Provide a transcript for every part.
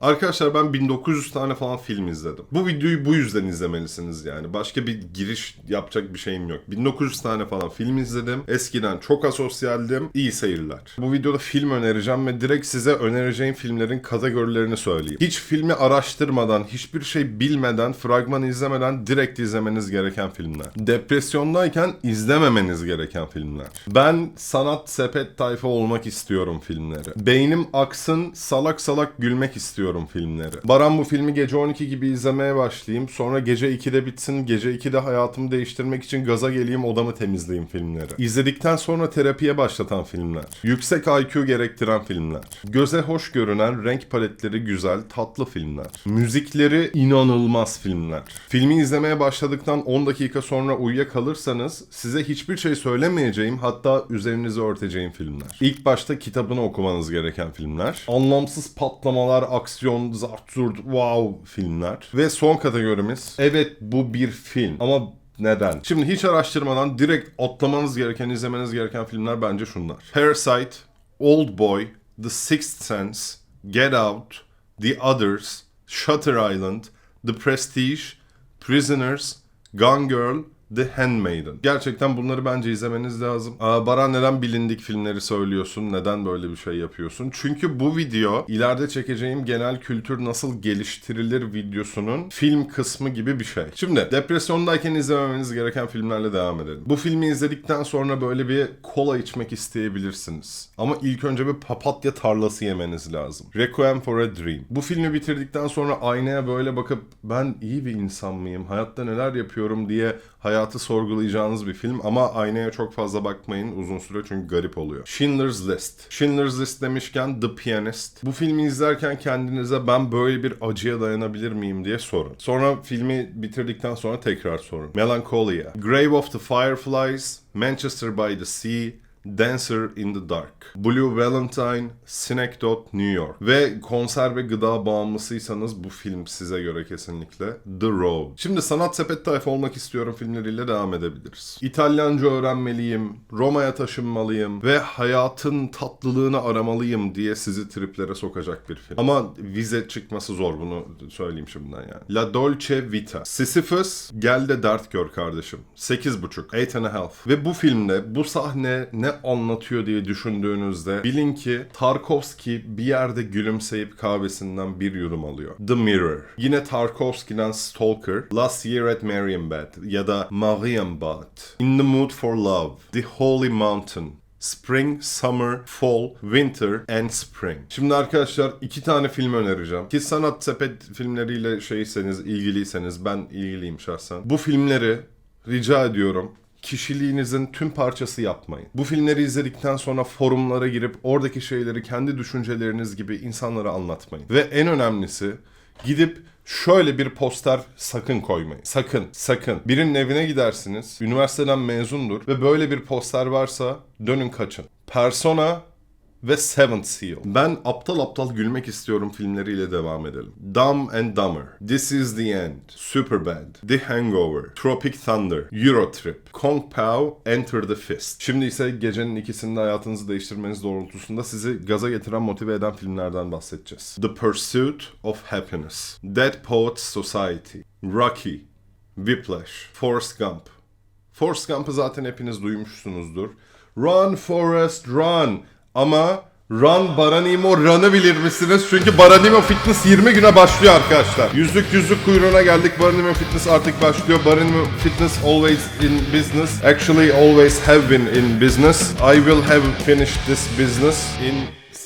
Arkadaşlar ben 1900 tane falan film izledim. Bu videoyu bu yüzden izlemelisiniz yani. Başka bir giriş yapacak bir şeyim yok. 1900 tane falan film izledim. Eskiden çok asosyaldim. İyi seyirler. Bu videoda film önereceğim ve direkt size önereceğim filmlerin kategorilerini söyleyeyim. Hiç filmi araştırmadan, hiçbir şey bilmeden, fragman izlemeden direkt izlemeniz gereken filmler. Depresyondayken izlememeniz gereken filmler. Ben sanat sepet tayfa olmak istiyorum filmleri. Beynim aksın, salak salak gülmek istiyorum filmleri. Baran bu filmi gece 12 gibi izlemeye başlayayım. Sonra gece 2'de bitsin. Gece 2'de hayatımı değiştirmek için gaza geleyim odamı temizleyeyim filmleri. İzledikten sonra terapiye başlatan filmler. Yüksek IQ gerektiren filmler. Göze hoş görünen, renk paletleri güzel, tatlı filmler. Müzikleri inanılmaz filmler. Filmi izlemeye başladıktan 10 dakika sonra uyuyakalırsanız size hiçbir şey söylemeyeceğim hatta üzerinizi örteceğim filmler. İlk başta kitabını okumanız gereken filmler. Anlamsız patlamalar, aksiyon, zart zurt, wow filmler. Ve son kategorimiz evet bu bir film ama neden? Şimdi hiç araştırmadan direkt atlamanız gereken, izlemeniz gereken filmler bence şunlar. Parasite, Old Boy, The Sixth Sense, Get Out, The Others, Shutter Island, The Prestige, Prisoners, Gone Girl, The Handmaiden. Gerçekten bunları bence izlemeniz lazım. Aa, Baran neden bilindik filmleri söylüyorsun? Neden böyle bir şey yapıyorsun? Çünkü bu video ileride çekeceğim genel kültür nasıl geliştirilir videosunun film kısmı gibi bir şey. Şimdi depresyondayken izlememeniz gereken filmlerle devam edelim. Bu filmi izledikten sonra böyle bir kola içmek isteyebilirsiniz. Ama ilk önce bir papatya tarlası yemeniz lazım. Requiem for a Dream. Bu filmi bitirdikten sonra aynaya böyle bakıp ben iyi bir insan mıyım? Hayatta neler yapıyorum diye hayatı sorgulayacağınız bir film ama aynaya çok fazla bakmayın uzun süre çünkü garip oluyor. Schindler's List. Schindler's List demişken The Pianist. Bu filmi izlerken kendinize ben böyle bir acıya dayanabilir miyim diye sorun. Sonra filmi bitirdikten sonra tekrar sorun. Melancholia. Grave of the Fireflies. Manchester by the Sea. Dancer in the Dark, Blue Valentine, Synecdoche, New York ve konser ve gıda bağımlısıysanız bu film size göre kesinlikle The Road. Şimdi sanat sepet tayfa olmak istiyorum filmleriyle devam edebiliriz. İtalyanca öğrenmeliyim, Roma'ya taşınmalıyım ve hayatın tatlılığını aramalıyım diye sizi triplere sokacak bir film. Ama vize çıkması zor bunu söyleyeyim şimdiden yani. La Dolce Vita. Sisyphus gel de dert gör kardeşim. 8.5. Eight and a half. Ve bu filmde bu sahne ne anlatıyor diye düşündüğünüzde bilin ki Tarkovski bir yerde gülümseyip kahvesinden bir yudum alıyor. The Mirror. Yine Tarkovski'den Stalker, Last Year at Marienbad ya da Marienbad. In the Mood for Love, The Holy Mountain, Spring, Summer, Fall, Winter and Spring. Şimdi arkadaşlar iki tane film önereceğim. Ki sanat sepet filmleriyle şeyseniz, ilgiliyseniz ben ilgiliyim şahsen. Bu filmleri rica ediyorum kişiliğinizin tüm parçası yapmayın. Bu filmleri izledikten sonra forumlara girip oradaki şeyleri kendi düşünceleriniz gibi insanlara anlatmayın. Ve en önemlisi gidip şöyle bir poster sakın koymayın. Sakın, sakın. Birinin evine gidersiniz, üniversiteden mezundur ve böyle bir poster varsa dönün kaçın. Persona ve Seventh Seal. Ben aptal aptal gülmek istiyorum filmleriyle devam edelim. Dumb and Dumber, This is the End, Superbad, The Hangover, Tropic Thunder, Eurotrip, Kong Pao, Enter the Fist. Şimdi ise gecenin ikisinde hayatınızı değiştirmeniz doğrultusunda sizi gaza getiren, motive eden filmlerden bahsedeceğiz. The Pursuit of Happiness, Dead Poets Society, Rocky, Whiplash, Forrest Gump. Forrest Gump'ı zaten hepiniz duymuşsunuzdur. Run Forrest Run. Ama Run Baranimo Run'ı bilir misiniz? Çünkü Baranimo Fitness 20 güne başlıyor arkadaşlar. Yüzlük yüzlük kuyruğuna geldik. Baranimo Fitness artık başlıyor. Baranimo Fitness always in business. Actually always have been in business. I will have finished this business in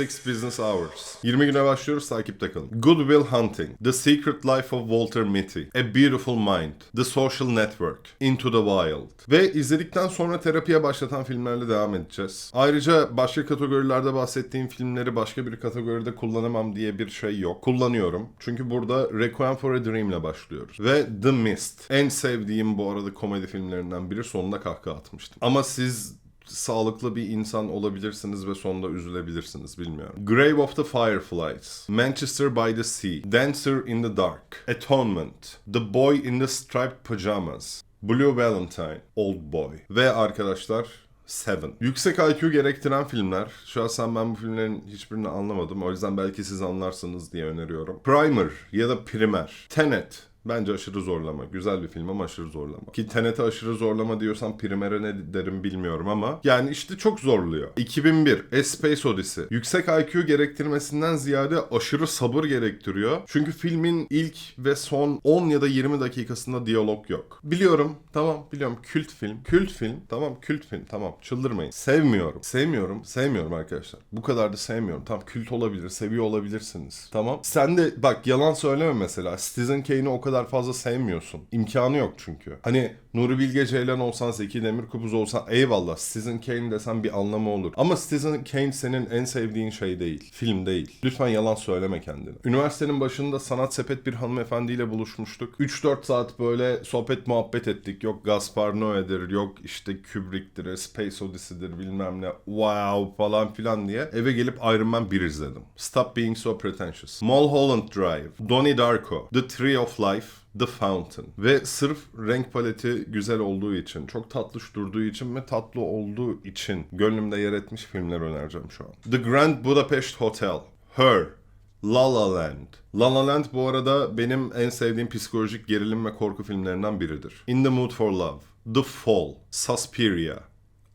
6 business hours. 20 güne başlıyoruz takipte kalın. Good Will Hunting, The Secret Life of Walter Mitty, A Beautiful Mind, The Social Network, Into the Wild. Ve izledikten sonra terapiye başlatan filmlerle devam edeceğiz. Ayrıca başka kategorilerde bahsettiğim filmleri başka bir kategoride kullanamam diye bir şey yok. Kullanıyorum. Çünkü burada Requiem for a Dream ile başlıyoruz. Ve The Mist. En sevdiğim bu arada komedi filmlerinden biri. Sonunda kahkaha atmıştım. Ama siz sağlıklı bir insan olabilirsiniz ve sonunda üzülebilirsiniz bilmiyorum. Grave of the Fireflies, Manchester by the Sea, Dancer in the Dark, Atonement, The Boy in the Striped Pajamas, Blue Valentine, Old Boy ve arkadaşlar Seven. Yüksek IQ gerektiren filmler. Şahsen ben bu filmlerin hiçbirini anlamadım. O yüzden belki siz anlarsınız diye öneriyorum. Primer ya da Primer. Tenet. Bence aşırı zorlama. Güzel bir film ama aşırı zorlama. Ki Tenet'e aşırı zorlama diyorsam Primer'e ne derim bilmiyorum ama yani işte çok zorluyor. 2001 A Space Odyssey. Yüksek IQ gerektirmesinden ziyade aşırı sabır gerektiriyor. Çünkü filmin ilk ve son 10 ya da 20 dakikasında diyalog yok. Biliyorum. Tamam biliyorum. Kült film. Kült film. Tamam kült film. Tamam. Çıldırmayın. Sevmiyorum. Sevmiyorum. Sevmiyorum arkadaşlar. Bu kadar da sevmiyorum. Tamam kült olabilir. Seviyor olabilirsiniz. Tamam. Sen de bak yalan söyleme mesela. Citizen Kane'i o kadar fazla sevmiyorsun. İmkanı yok çünkü. Hani Nuri Bilge Ceylan olsan, Zeki Demirkubuz olsan eyvallah. Citizen Kane desen bir anlamı olur. Ama Citizen Kane senin en sevdiğin şey değil. Film değil. Lütfen yalan söyleme kendine. Üniversitenin başında sanat sepet bir hanımefendiyle buluşmuştuk. 3-4 saat böyle sohbet muhabbet ettik. Yok Gaspar Noé'dir, yok işte Kubrick'tir, Space Odyssey'dir bilmem ne. Wow falan filan diye. Eve gelip Iron Man 1 izledim. Stop Being So Pretentious. Mulholland Drive. Donnie Darko. The Tree of Life. The Fountain. Ve sırf renk paleti güzel olduğu için, çok tatlış durduğu için ve tatlı olduğu için gönlümde yer etmiş filmler önereceğim şu an. The Grand Budapest Hotel. Her. La La Land. La La Land bu arada benim en sevdiğim psikolojik gerilim ve korku filmlerinden biridir. In the Mood for Love. The Fall. Suspiria.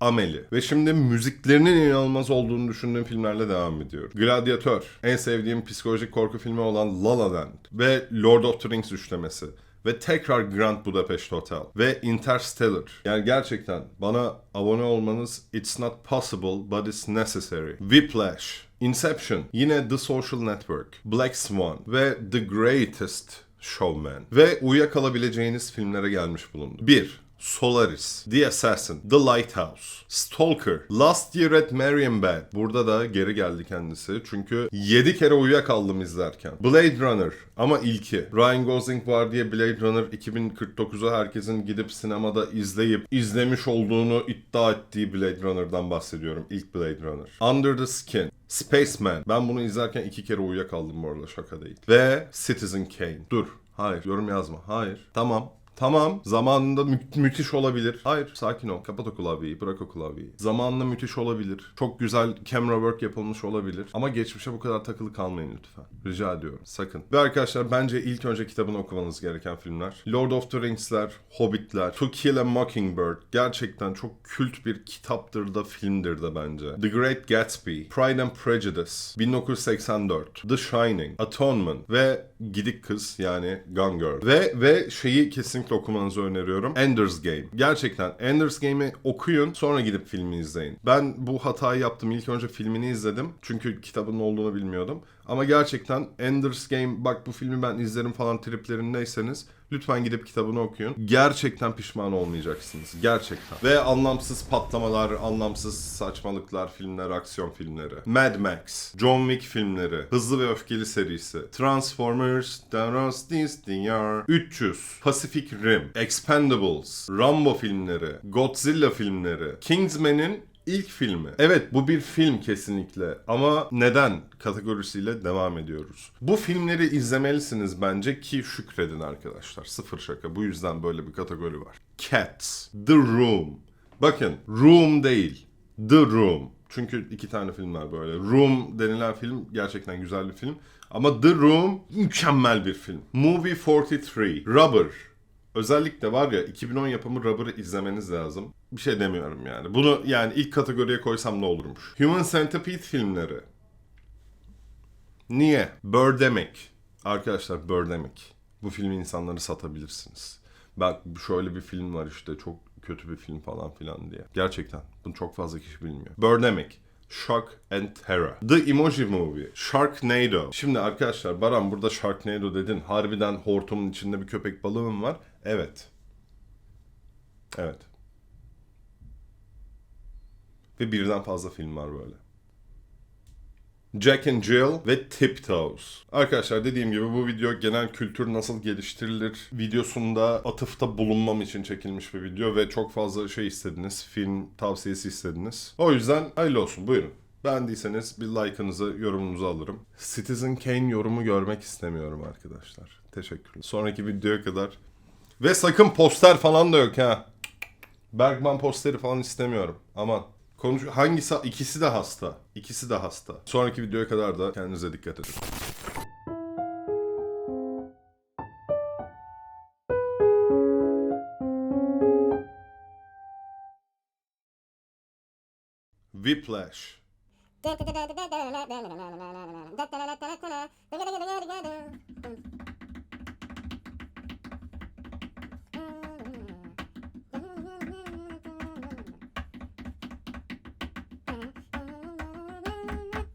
Amelie. Ve şimdi müziklerinin inanılmaz olduğunu düşündüğüm filmlerle devam ediyorum. Gladiator. En sevdiğim psikolojik korku filmi olan La La Land. Ve Lord of the Rings üçlemesi. Ve tekrar Grand Budapest Hotel. Ve Interstellar. Yani gerçekten bana abone olmanız it's not possible but it's necessary. Whiplash. Inception. Yine The Social Network. Black Swan. Ve The Greatest Showman. Ve uyuyakalabileceğiniz filmlere gelmiş bulundu. 1. Solaris, The Assassin, The Lighthouse, Stalker, Last Year at Marienbad. Burada da geri geldi kendisi. Çünkü 7 kere uyuyakaldım izlerken. Blade Runner ama ilki. Ryan Gosling var diye Blade Runner 2049'u herkesin gidip sinemada izleyip izlemiş olduğunu iddia ettiği Blade Runner'dan bahsediyorum. İlk Blade Runner. Under the Skin, Spaceman. Ben bunu izlerken iki kere uyuyakaldım bu arada şaka değil. Ve Citizen Kane. Dur. Hayır. Yorum yazma. Hayır. Tamam. Tamam zamanında mü- müthiş olabilir. Hayır sakin ol. Kapat o klavyeyi. Bırak o klavyeyi. Zamanında müthiş olabilir. Çok güzel camera work yapılmış olabilir. Ama geçmişe bu kadar takılı kalmayın lütfen. Rica ediyorum. Sakın. Ve arkadaşlar bence ilk önce kitabını okumanız gereken filmler. Lord of the Rings'ler, Hobbit'ler, To Kill a Mockingbird. Gerçekten çok kült bir kitaptır da filmdir de bence. The Great Gatsby, Pride and Prejudice, 1984, The Shining, Atonement ve Gidik Kız yani Gone Girl. Ve ve şeyi kesinlikle okumanızı öneriyorum. Ender's Game. Gerçekten Ender's Game'i okuyun sonra gidip filmi izleyin. Ben bu hatayı yaptım. İlk önce filmini izledim. Çünkü kitabının olduğunu bilmiyordum. Ama gerçekten Ender's Game bak bu filmi ben izlerim falan triplerindeyseyseniz lütfen gidip kitabını okuyun. Gerçekten pişman olmayacaksınız. Gerçekten. Ve anlamsız patlamalar, anlamsız saçmalıklar, filmler, aksiyon filmleri. Mad Max, John Wick filmleri, Hızlı ve Öfkeli serisi, Transformers, The Rust is the Year, 300, Pacific Rim, Expendables, Rambo filmleri, Godzilla filmleri, Kingsman'in İlk filmi. Evet bu bir film kesinlikle ama neden kategorisiyle devam ediyoruz. Bu filmleri izlemelisiniz bence ki şükredin arkadaşlar. Sıfır şaka. Bu yüzden böyle bir kategori var. Cats, The Room. Bakın Room değil. The Room. Çünkü iki tane film var böyle. Room denilen film gerçekten güzel bir film. Ama The Room mükemmel bir film. Movie 43, Rubber, Özellikle var ya 2010 yapımı Rubber'ı izlemeniz lazım. Bir şey demiyorum yani. Bunu yani ilk kategoriye koysam ne olurmuş. Human Centipede filmleri. Niye? Birdemic. Arkadaşlar Birdemic. Bu filmi insanları satabilirsiniz. Bak şöyle bir film var işte çok kötü bir film falan filan diye. Gerçekten bunu çok fazla kişi bilmiyor. Birdemic. Shock and Terror. The Emoji Movie. Sharknado. Şimdi arkadaşlar Baran burada Sharknado dedin. Harbiden hortumun içinde bir köpek balığı mı var? Evet. Evet. Ve birden fazla film var böyle. Jack and Jill ve Tiptoes. Arkadaşlar dediğim gibi bu video genel kültür nasıl geliştirilir videosunda atıfta bulunmam için çekilmiş bir video ve çok fazla şey istediniz. Film tavsiyesi istediniz. O yüzden hayırlı olsun buyurun. Beğendiyseniz bir like'ınızı, yorumunuzu alırım. Citizen Kane yorumu görmek istemiyorum arkadaşlar. Teşekkürler. Sonraki videoya kadar. Ve sakın poster falan da yok ha. Bergman posteri falan istemiyorum. Aman. Konuş hangisi ikisi de hasta. İkisi de hasta. Sonraki videoya kadar da kendinize dikkat edin. Whiplash.